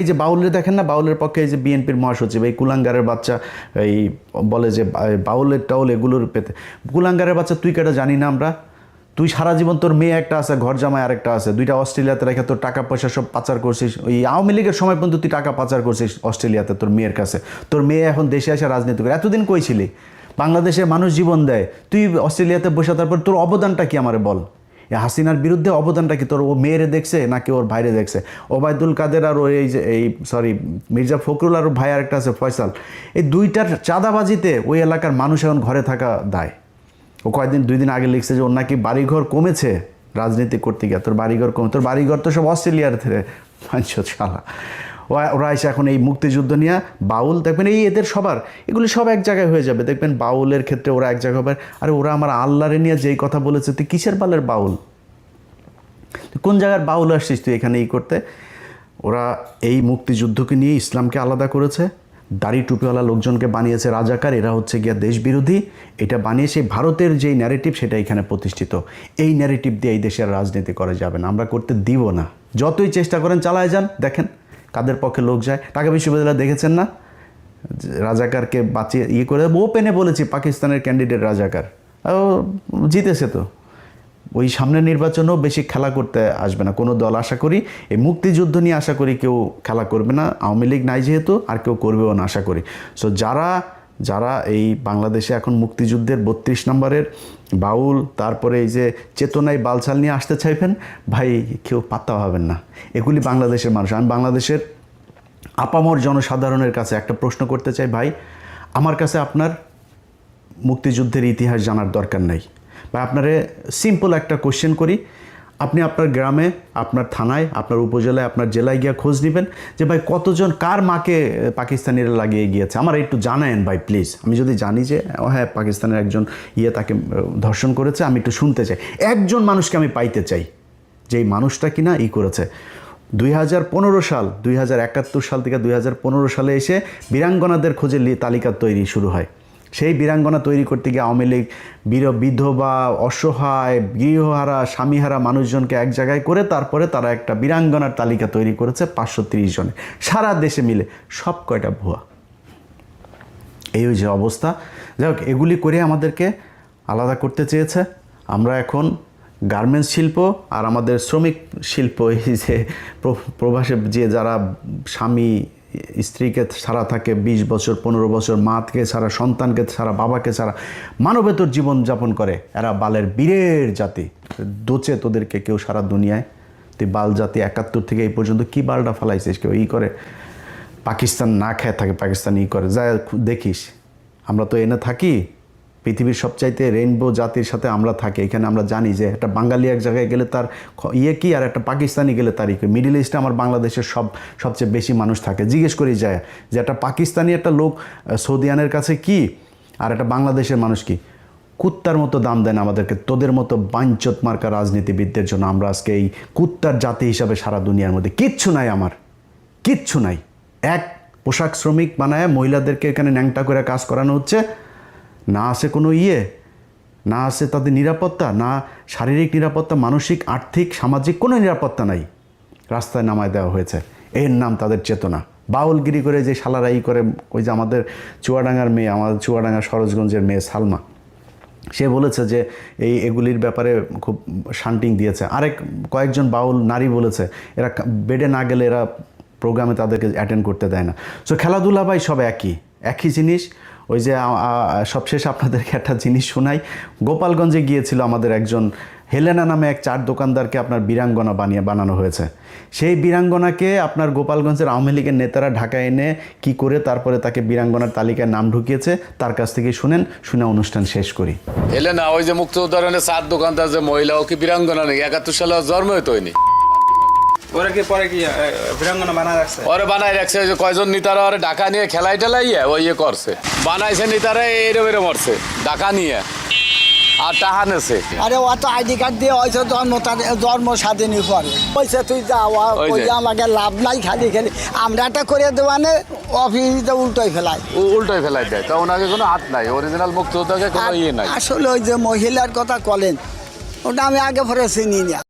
এই যে বাউলের দেখেন না, বাউলের পক্ষে এই যে বিএনপির মহাসচিব, এই কুলাঙ্গারের বাচ্চা, এই বলে যে বাউলের টাউল এগুলোর পেতে কুলাঙ্গারের বাচ্চা তুই কেটা জানি না আমরা? তুই সারা জীবন তোর মেয়ে একটা আছে, ঘর জামাই আরেকটা আছে, দুইটা অস্ট্রেলিয়াতে রেখে তোর টাকা পয়সা সব পাচার করছিস। ওই আওয়ামী লীগের সময় পর্যন্ত তুই টাকা পাচার করছিস অস্ট্রেলিয়াতে তোর মেয়ের কাছে। তোর মেয়ে এখন দেশে আসে রাজনীতি করে। এতদিন কই ছিলি? বাংলাদেশে মানুষ জীবন দেয়। তুই অস্ট্রেলিয়াতে বসে তারপর তোর অবদানটা কি আমার বল? হাসিনার বিরুদ্ধে অবদানটা কি? তোর ও মেয়েরে দেখছে নাকি ওর ভাইরে দেখছে? ওবায়দুল কাদের আর ওই যে এই সরি মির্জা ফখরুল আর ভাই আরেকটা আছে, ফয়সাল। এই দুইটার চাঁদাবাজিতে ওই এলাকার মানুষ এখন ঘরে থাকা দায়। ও কয়েকদিন, দুই দিন আগে লিখছে যে ওর নাকি বাড়িঘর কমেছে রাজনীতি করতে গিয়ে। তোর বাড়িঘর কমে তোর বাড়িঘর তো সব অস্ট্রেলিয়ার থেকে শালা। ওরা- এসে এখন এই মুক্তিযুদ্ধ নিয়ে বাউল, দেখবেন এই এদের সবার, এগুলি সব এক জায়গায় হয়ে যাবে। দেখবেন বাউলের ক্ষেত্রে ওরা এক জায়গায় হবে। আরে ওরা আমার আল্লাহরে নিয়ে যেই কথা বলেছে, তুই কিসের বালের বাউল? কোন জায়গার বাউল আসছিস তুই এখানে ই করতে? ওরা এই মুক্তিযুদ্ধকে নিয়ে ইসলামকে আলাদা করেছে। দাড়ি টুপিওয়ালা লোকজনকে বানিয়েছে রাজাকার, এরা হচ্ছে গিয়া দেশ বিরোধী এটা বানিয়ে সেই ভারতের যেই ন্যারেটিভ সেটা এখানে প্রতিষ্ঠিত। এই ন্যারেটিভ দিয়ে এই দেশের রাজনীতি করা যাবে না। আমরা করতে দিব না। যতই চেষ্টা করেন চালায় যান, দেখেন। কাদের পক্ষে লোক যায়। ঢাকা বিশ্ববিদ্যালয় দেখেছেন না? রাজাকারকে বাঁচিয়ে ইয়ে করে ওপেনে বলেছি পাকিস্তানের ক্যান্ডিডেট রাজাকার। ও জিতেছে তো। ওই সামনের নির্বাচনেও বেশি খেলা করতে আসবে না। কোনো দল আশা করি, এই মুক্তিযুদ্ধ নিয়ে আশা করি কেউ খেলা করবে না। আওয়ামী লীগ নাই যেহেতু, আর কেউ করবেও না আশা করি। সো যারা যারা এই বাংলাদেশে এখন মুক্তিযুদ্ধের বত্রিশ নম্বরের বাউল, তারপরে এই যে চেতনায় বালছাল নিয়ে আসতে চাইবেন, ভাই কেউ পাত্তা হবেন না। এগুলি বাংলাদেশের মানুষ। আমি বাংলাদেশের আপামর জনসাধারণের কাছে একটা প্রশ্ন করতে চাই, ভাই, আমার কাছে আপনার মুক্তিযুদ্ধের ইতিহাস জানার দরকার নাই। বা আপনারে সিম্পল একটা কোশ্চেন করি। আপনি আপনার গ্রামে, আপনার থানায়, আপনার উপজেলায়, আপনার জেলায় গিয়ে খোঁজ নেবেন যে ভাই কতজন, কার মাকে পাকিস্তানিরা লাগিয়ে গিয়েছে। আমার একটু জানায়েন ভাই প্লিজ আমি যদি জানি যে হ্যাঁ পাকিস্তানের একজন ইয়ে তাকে ধর্ষণ করেছে, আমি একটু শুনতে চাই। একজন মানুষকে আমি পাইতে চাই, যেই মানুষটা কিনা ই করেছে। দুই হাজার পনেরো সাল, দুই হাজার একাত্তর সাল থেকে দুই হাজার পনেরো সালে এসে বীরাঙ্গনাদের খোঁজে তালিকা তৈরি শুরু হয়। সেই বীরাঙ্গনা তৈরি করতে গিয়ে আওয়ামী লীগ বীর, বিধবা, অসহায়, গৃহহারা, স্বামীহারা মানুষজনকে এক জায়গায় করে তারপরে তারা একটা বীরাঙ্গনার তালিকা তৈরি করেছে পাঁচশো তিরিশ জনে। সারা দেশে মিলে সব কয়টা ভুয়া? এই যে অবস্থা। যাই এগুলি করে আমাদেরকে আলাদা করতে চেয়েছে। আমরা এখন গার্মেন্টস শিল্প আর আমাদের শ্রমিক শিল্প, এই যে প্র- প্রবাসে যে যারা স্বামী স্ত্রীকে ছাড়া থাকে বিশ বছর, পনেরো বছর, মাকে ছাড়া সন্তানকে ছাড়া বাবাকে ছাড়া মানবেতর জীবন যাপন করে। এরা বালের বীরের জাতি। দোচে তোদেরকে কেউ সারা দুনিয়ায়। তুই বাল জাতি একাত্তর থেকে এই পর্যন্ত কি বালটা ফালাইছিস? কেউ ই করে। পাকিস্তান না খেয়ে থাকে, পাকিস্তান ই করে। যা দেখিস। আমরা তো এনে থাকি। পৃথিবীর সবচাইতে রেইনবো জাতির সাথে আমরা থাকি। এখানে আমরা জানি যে একটা বাঙালি এক জায়গায় গেলে তার ইয়ে কি আর একটা পাকিস্তানি গেলে তার ইয়ে মিডিল ইস্টে আমার বাংলাদেশের সব, সবচেয়ে বেশি মানুষ থাকে। জিজ্ঞেস করি যায় যে একটা পাকিস্তানি একটা লোক সৌদিয়ানের কাছে কি আর একটা বাংলাদেশের মানুষ কি? কুত্তার মতো দাম দেন আমাদেরকে। তোদের মতো বাঞ্চত মার্কা রাজনীতিবিদদের জন্য আমরা আজকে এই কুত্তার জাতি হিসাবে সারা দুনিয়ার মধ্যে। কিচ্ছু নাই আমার। কিচ্ছু নাই। এক পোশাক শ্রমিক বানায় মহিলাদেরকে এখানে ন্যাংটা করে কাজ করানো হচ্ছে। না আছে কোনো ইয়ে না আছে তাদের নিরাপত্তা, না শারীরিক নিরাপত্তা, মানসিক, আর্থিক, সামাজিক কোনো নিরাপত্তা নাই। রাস্তায় নামায় দেওয়া হয়েছে। এর নাম তাদের চেতনা। বাউলগিরি করে যে শালারা ই করে, ওই যে আমাদের চুয়াডাঙ্গার মেয়ে, আমাদের চুয়াডাঙ্গা সরোজগঞ্জের মেয়ে সালমা, সে বলেছে যে এই এগুলির ব্যাপারে খুব শান্টিং দিয়েছে। আরেক কয়েকজন বাউল নারী বলেছে, এরা বেডে না গেলে এরা প্রোগ্রামে তাদেরকে অ্যাটেন্ড করতে দেয় না। সো খেলাধুলা ভাই সব একই একই জিনিস। ওই যে সবশেষ আপনাদেরকে একটা জিনিস শোনাই। গোপালগঞ্জে গিয়েছিল আমাদের একজন হেলেনা নামে এক চার দোকানদারকে আপনার বীরাঙ্গনা বানিয়ে বানানো হয়েছে। সেই বীরাঙ্গনাকে আপনার গোপালগঞ্জের আওয়ামী লীগের নেতারা ঢাকায় এনে কি করে তারপরে তাকে বীরাঙ্গনার তালিকায় নাম ঢুকিয়েছে, তার কাছ থেকে শুনেন, শুনে অনুষ্ঠান শেষ করি। হেলেনা, ওই যে মুক্ত উদাহরণে সাত দোকানদার যে মহিলা, ও কি বীরাঙ্গনা নেই একাত্তর সালে জন্ম হয়নি। ওরা কি পরে কি বীরাঙ্গনা বানা রাখছে? ওরে বানাই রাখছে ওই যে কয়জন নিতারা ওরে ডাকা নিয়ে খেলাই টেলাইয়ে ওই ইয়ে করছে। বানাইছে নিতারা এরম এরম মরছে ডাকা নিয়ে। আর টাহা নেছে। আরে ও তো আইডি কার্ড দিয়ে জন্ম পরে। বলছে তুই যা। আমাকে লাভ নাই খালি খালি। আমরা একটা করে দেওয়ানে অফিসে উল্টোই ফেলাই। উল্টোই ফেলাই দেয়। তো ওনাকে কোনো হাত নাই অরিজিনাল মুক্ত কোনো ইয়ে নাই। আসলে ওই যে মহিলার কথা বলেন ওটা আমি আগে পরে চিনি না।